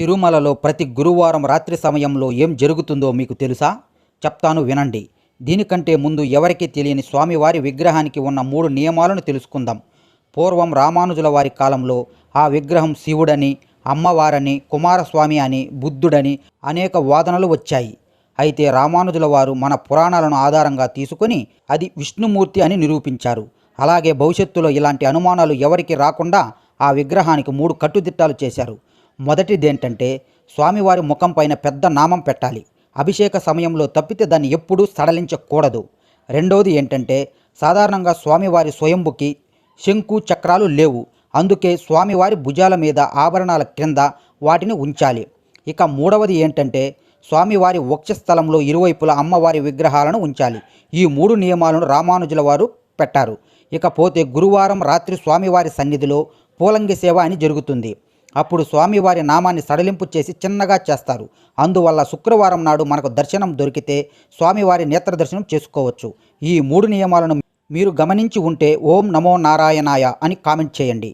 తిరుమలలో ప్రతి గురువారం రాత్రి సమయంలో ఏం జరుగుతుందో మీకు తెలుసా? చెప్తాను వినండి. దీనికంటే ముందు ఎవరికీ తెలియని స్వామివారి విగ్రహానికి ఉన్న మూడు నియమాలను తెలుసుకుందాం. పూర్వం రామానుజుల వారి కాలంలో ఆ విగ్రహం శివుడని అమ్మవారని కుమారస్వామి అని బుద్ధుడని అనేక వాదనలు వచ్చాయి. అయితే రామానుజుల వారు మన పురాణాలను ఆధారంగా తీసుకొని అది విష్ణుమూర్తి అని నిరూపించారు. అలాగే భవిష్యత్తులో ఇలాంటి అనుమానాలు ఎవరికి రాకుండా ఆ విగ్రహానికి మూడు కట్టుదిట్టాలు చేశారు. మొదటిదేంటంటే స్వామివారి ముఖం పైన పెద్ద నామం పెట్టాలి. అభిషేక సమయంలో తప్పితే దాన్ని ఎప్పుడూ సడలించకూడదు. రెండవది ఏంటంటే సాధారణంగా స్వామివారి స్వయంభుకి శంకు చక్రాలు లేవు. అందుకే స్వామివారి భుజాల మీద ఆభరణాల క్రింద వాటిని ఉంచాలి. ఇక మూడవది ఏంటంటే స్వామివారి వక్షస్థలంలో ఇరువైపులా అమ్మవారి విగ్రహాలను ఉంచాలి. ఈ మూడు నియమాలను రామానుజుల వారు పెట్టారు. ఇకపోతే గురువారం రాత్రి స్వామివారి సన్నిధిలో పూలంగి సేవ అని జరుగుతుంది. అప్పుడు స్వామివారి నామాన్ని సడలింపు చేసి చిన్నగా చేస్తారు. అందువల్ల శుక్రవారం నాడు మనకు దర్శనం దొరికితే స్వామివారి నేత్ర దర్శనం చేసుకోవచ్చు. ఈ మూడు నియమాలను మీరు గమనించి ఉంటే ఓం నమో నారాయణాయ అని కామెంట్ చేయండి.